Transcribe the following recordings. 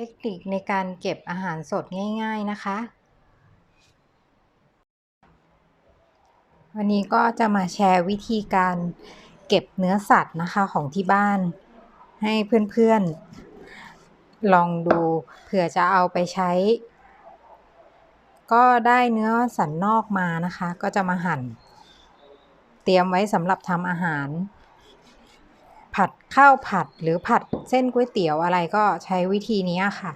เทคนิคในการเก็บอาหารสดง่าย ๆนะคะ วันนี้ก็จะมาแชร์วิธีการเก็บเนื้อสัตว์นะคะของที่บ้าน ให้เพื่อนๆ ลองดูเผื่อจะเอาไปใช้ ก็ได้เนื้อสันนอกมานะคะ ก็จะมาหั่น เตรียมไว้สำหรับทำอาหาร ผัดข้าวผัดหรือผัดเส้นก๋วยเตี๋ยวอะไรก็ใช้วิธีนี้ค่ะ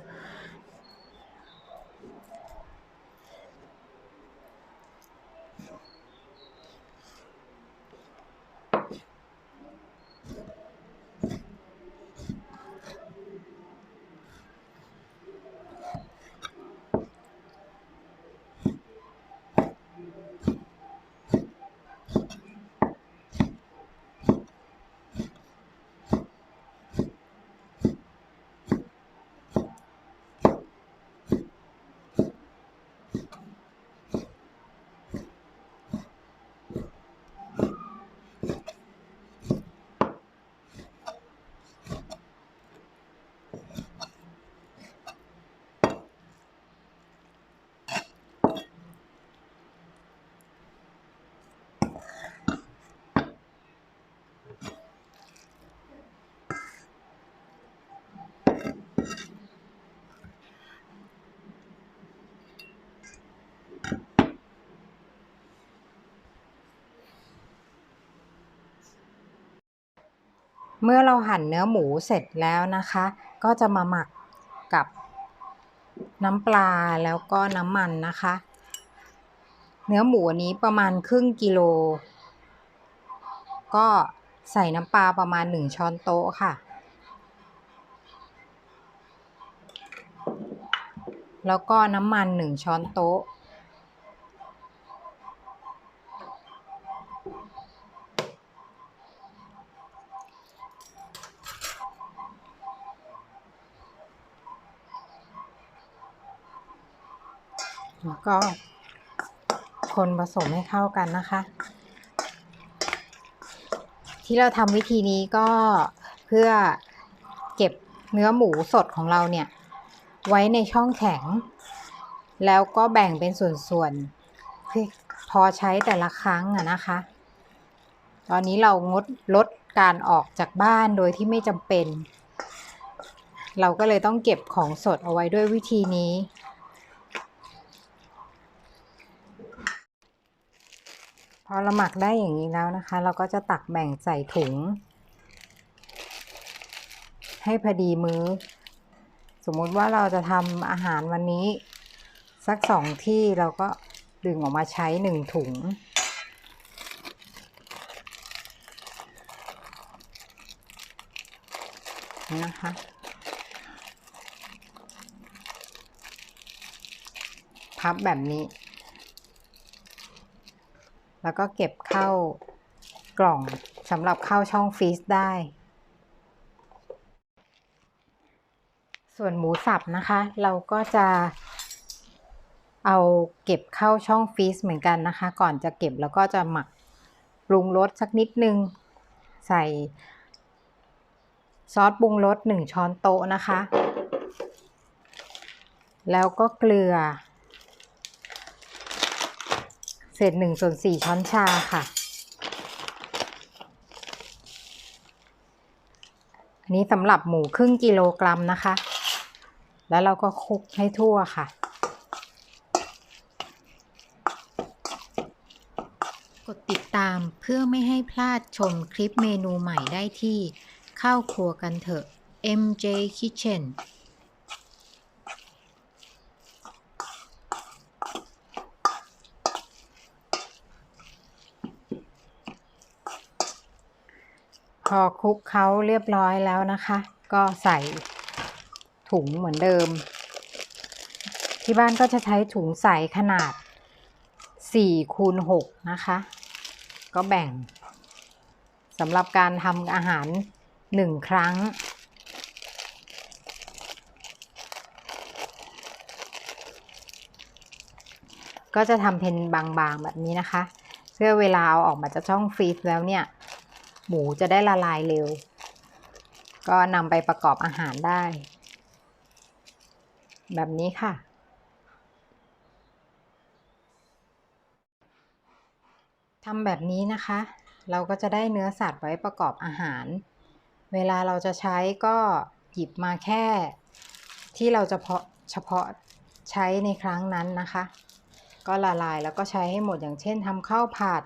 เมื่อเราหั่นเนื้อหมูเสร็จแล้วนะคะ ก็จะมาหมักกับน้ำปลาแล้วก็น้ำมันนะคะ เนื้อหมูอันนี้ประมาณครึ่งกิโล ก็ใส่น้ำปลาประมาณ 1 ช้อนโต๊ะค่ะ แล้วก็น้ำมัน 1 ช้อนโต๊ะ แล้วก็คนผสมให้เข้ากันนะคะ ที่เราทำวิธีนี้ก็เพื่อเก็บเนื้อหมูสดของเราเนี่ย ไว้ในช่องแข็ง แล้วก็แบ่งเป็นส่วนๆเพื่อพอใช้แต่ละครั้งอะนะคะ ตอนนี้เรางดลดการออกจากบ้านโดยที่ไม่จำเป็น เราก็เลยต้องเก็บของสดเอาไว้ด้วยวิธีนี้ อเราหมักได้อย่างนี้แล้วนะคะ เราก็จะตักแบ่งใส่ถุง ให้พอดีมื้อ สมมุติว่าเราจะทำอาหารวันนี้ สักสองที่เราก็ดึงออกมาใช้หนึ่งถุงนะคะพับแบบนี้ แล้วก็เก็บเข้ากล่องสำหรับเข้าช่องฟรีซได้ ส่วนหมูสับนะคะ เราก็จะเอาเก็บเข้าช่องฟรีซเหมือนกันนะคะ ก่อนจะเก็บแล้วก็จะหมักปรุงรสสักนิดนึง ใส่ซอสปรุงรสหนึ่งช้อนโต๊ะนะคะ แล้วก็เกลือ ศษหนึ่งส่วนสี่ช้อนชาค่ะ อันนี้สำหรับหมูครึ่งกิโลกรัมนะคะ แล้วเราก็คลุกให้ทั่วค่ะ กดติดตามเพื่อไม่ให้พลาดชมคลิปเมนูใหม่ได้ที่เข้าครัวกันเถอะ MJ Kitchen อคลุกเขาเรียบร้อยแล้วนะคะ ก็ใส่ถุงเหมือนเดิม ที่บ้านก็จะใช้ถุงใสขนาด4คูณ6นะคะ ก็แบ่งสำหรับการทำอาหาร 1 ครั้ง ก็จะทำเป็นบางๆแบบนี้นะคะ เพื่อเวลาเอาออกมาจากช่องฟรีซแล้วเนี่ย หมูจะได้ละลายเร็ว ก็นำไปประกอบอาหารได้ แบบนี้ค่ะ ทำแบบนี้นะคะ เราก็จะได้เนื้อสัตว์ไว้ประกอบอาหาร เวลาเราจะใช้ก็หยิบมาแค่ ที่เราจะเพาะเฉพาะใช้ในครั้งนั้นนะคะ ก็ละลายแล้วก็ใช้ให้หมดอย่างเช่นทำข้าวผัด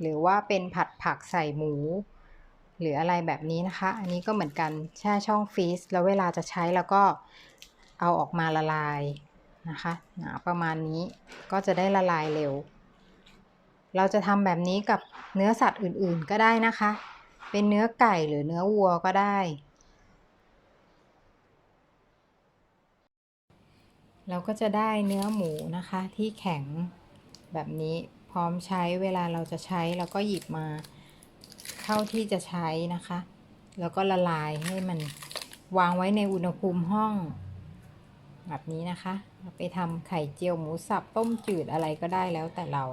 หรือว่าเป็นผัดผักใส่หมู หรืออะไรแบบนี้นะคะ อันนี้ก็เหมือนกันแช่ช่องฟรีซแล้วเวลาจะใช้แล้วก็เอาออกมาละลายนะคะหนาประมาณนี้ก็จะได้ละลายเร็ว เราจะทำแบบนี้กับเนื้อสัตว์อื่นๆก็ได้นะคะ เป็นเนื้อไก่หรือเนื้อวัวก็ได้ เราก็จะได้เนื้อหมูนะคะที่แข็งแบบนี้พร้อมใช้เวลาเราจะใช้เราก็หยิบมา เข้าที่จะใช้นะคะ แล้วก็ละลายให้มันวางไว้ในอุณหภูมิห้อง แบบนี้นะคะ ไปทำไข่เจียวหมูสับต้มจืดอะไรก็ได้แล้วแต่เรา